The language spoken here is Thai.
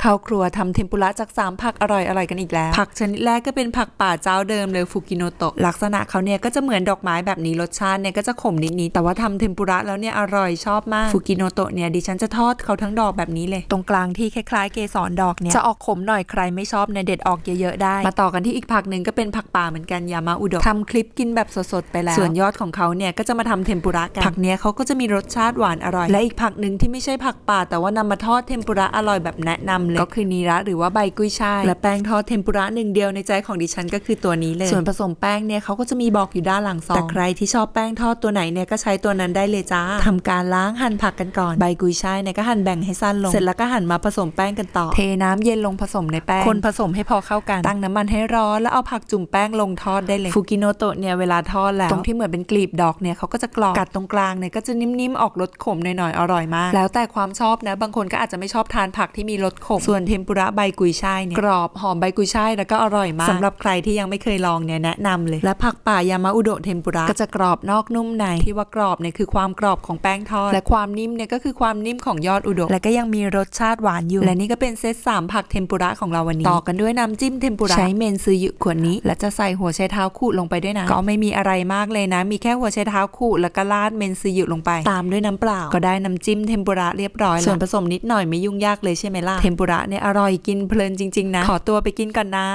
เข้าครัวทำเทมปุระจาก3ผักอร่อยๆกันอีกแล้ว ผักชนิดแรกก็เป็นผักป่าเจ้าเดิมเลยฟูกิโนโตะลักษณะเขาเนี่ยก็จะเหมือนดอกไม้แบบนี้รสชาติเนี่ยก็จะขมนิดๆแต่ว่าทำเทมปุระแล้วเนี่ยอร่อยชอบมากฟูกิโนโตะเนี่ยดิฉันจะทอดเขาทั้งดอกแบบนี้เลย ตรงกลางที่คล้ายๆเกสรดอกเนี่ยจะออกขมหน่อยใครไม่ชอบเนี่ยเด็ดออกเยอะๆได้ มาต่อกันที่อีกผักหนึ่งก็เป็นผักป่าเหมือนกันยามาอุดะทำคลิปกินแบบสดๆไปแล้ว ส่วนยอดของเขาเนี่ยก็จะมาทำเทมปุระกันผักเนี้ยเขาก็จะมีรสชาติหวานอร่อย และอีกผักหนึ่งที่ไม่ใช่ผักป่า แต่ว่านำมาทอดเทมปุระอร่อยแบบแนะนำเลยก็คือนีระหรือว่าใบกุ้ยช่ายและแป้งทอดเทมปุระหนึ่งเดียวในใจของดิฉันก็คือตัวนี้เลย ส่วนผสมแป้งเนี่ยเขาก็จะมีบอกอยู่ด้านหลังซองแต่ใครที่ชอบแป้งทอดตัวไหนเนี่ยก็ใช้ตัวนั้นได้เลยจ้าทำการล้างหั่นผักกันก่อนใบกุยช่ายเนี่ยก็หั่นแบ่งให้สั้นลง เสร็จแล้วก็หั่นมาผสมแป้งกันต่อ เทน้ำเย็นลงผสมในแป้งคนผสมให้พอเข้ากันตั้งน้ำมันให้ร้อนแล้วเอาผักจุ่มแป้งลงทอดได้เลยฟูกิโนโตะเนี่ยเวลาทอดแล้วตรงที่เหมือนเป็นกลีบดอกเนี่ยเขาก็จะกรอบกัดตรงกลางเนี่ยก็จะนิ่มๆออกรสขมหน่อยๆอร่อยมาก แล้วแต่ความชอบนะบางคนก็อาจจะไม่ชอบทานผักที่มีรสขมส่วนเทมปุระใบกุยช่ายเนี่ยกรอบหอมใบกุยช่ายแล้วก็อร่อยมากสำหรับใครที่ยังไม่เคยลองเนี่ยแนะนำเลย และผักป่ายามาอุโดะเทมปุระก็จะกรอบนอกนุ่มในที่ว่ากรอบเนี่ยคือความกรอบของแป้งทอดและความนิ่มเนี่ยก็คือความนิ่มของยอดอุดะและก็ยังมีรสชาติหวานอยู่ และนี่ก็เป็นเซตสามผักเทมปุระของเราวันนี้ต่อกันด้วยน้ำจิ้มเทมปุระใช้เมนซือยุขวดนี้ และจะใส่หัวไชเท้าขูดลงไปด้วยนะก็ไม่มีอะไรมากเลยนะ มีแค่หัวไชเท้าขูดแล้วก็ราดเมนซือยุลงไป ตามด้วยน้ำเปล่า ก็ได้น้ำจิ้มเทมปุระเรียบร้อยแล้วส่วนผสมนิดหน่อยไม่ยุ่งยากเลยใช่ไหมล่ะเทมปุระเนี่ยอร่อยกินเพลินจริง ๆ นะ ขอตัวไปกินก่อนนะ